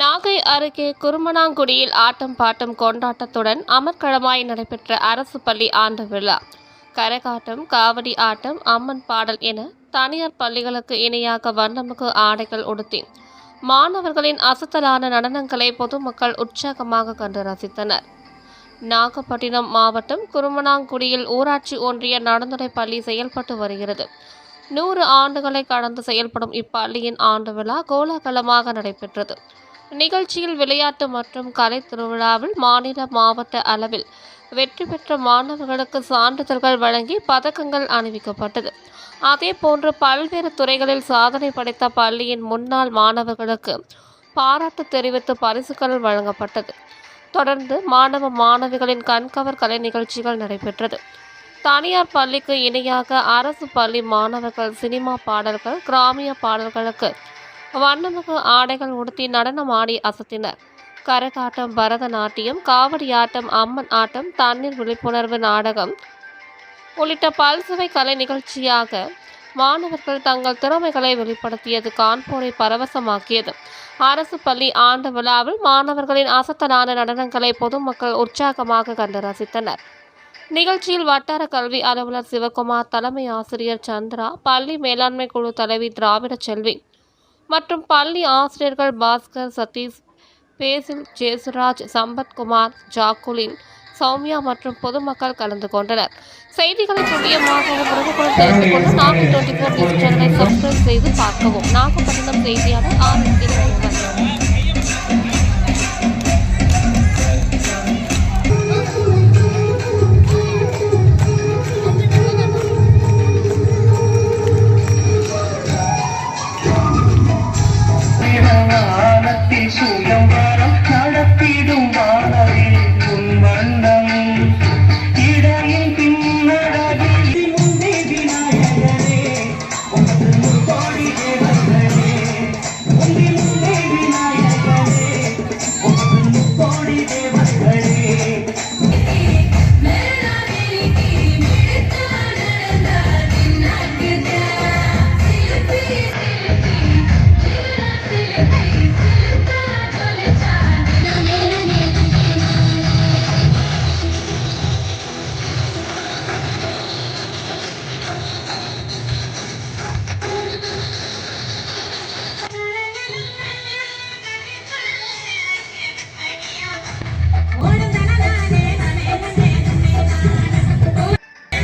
நாகை அருகே குருமனாங்குடியில் ஆட்டம் பாட்டம் கொண்டாட்டத்துடன் அமர்க்களமாய் நடைபெற்ற அரசு பள்ளி ஆண்டு விழா. கரகாட்டம் காவடி ஆட்டம் அம்மன் பாடல் என தனியார் பள்ளிகளுக்கு இணையாக வண்ணமுக ஆடைகள் உடுத்தி மாணவர்களின் அசத்தலான நடனங்களை பொதுமக்கள் உற்சாகமாக கண்டு ரசித்தனர். நாகப்பட்டினம் மாவட்டம் குருமனாங்குடியில் ஊராட்சி ஒன்றிய நடுநிலை பள்ளி செயல்பட்டு வருகிறது. நூறு ஆண்டுகளை கடந்து செயல்படும் இப்பள்ளியின் ஆண்டு விழா கோலாகலமாக நடைபெற்றது. நிகழ்ச்சியில் விளையாட்டு மற்றும் கலை திருவிழாவில் மாநில மாவட்ட அளவில் வெற்றி பெற்ற மாணவர்களுக்கு சான்றிதழ்கள் வழங்கி பதக்கங்கள் அணிவிக்கப்பட்டது. அதே போன்று பல்வேறு துறைகளில் சாதனை படைத்த பள்ளியின் முன்னாள் மாணவர்களுக்கு பாராட்டு தெரிவித்து பரிசுகள் வழங்கப்பட்டது. தொடர்ந்து மாணவ மாணவிகளின் கண்கவர் கலை நிகழ்ச்சிகள் நடைபெற்றது. தனியார் பள்ளிக்கு இணையாக அரசு பள்ளி மாணவர்கள் சினிமா பாடல்கள் கிராமிய பாடல்களுக்கு வண்ணமிகு ஆடைகள் உடுத்தி நடனம் ஆடி அசத்தினர். கரகாட்டம் பரதநாட்டியம் காவடியாட்டம் அம்மன் ஆட்டம் தண்ணீர் விழிப்புணர்வு நாடகம் உள்ளிட்ட பல்சுவை கலை நிகழ்ச்சியாக மாணவர்கள் தங்கள் திறமைகளை வெளிப்படுத்தியது கான்பூரை பரவசமாக்கியது. அரசு பள்ளி ஆண்டு விழாவில் மாணவர்களின் அசத்தலான நடனங்களை பொதுமக்கள் உற்சாகமாக கண்டு ரசித்தனர். நிகழ்ச்சியில் வட்டார கல்வி அலுவலர் சிவகுமார் தலைமை ஆசிரியர் சந்திரா பள்ளி மேலாண்மை குழு தலைவி திராவிட செல்வி மற்றும் பள்ளி ஆசிரியர்கள் பாஸ்கர் சதீஷ் பேசில் ஜேசுராஜ் சம்பத்குமார் ஜாக்குலின் சௌமியா மற்றும் பொதுமக்கள் கலந்து கொண்டனர். செய்திகளை துல்லியமாகவும் தெரிந்து கொண்டு நாகை டுவெண்ட்டி ஃபோர் நியூஸ் சேனலை சப்ஸ்கிரைப் செய்து பார்க்கவும். நாகப்பட்டினம் செய்தியாளர் ஆர் Isso.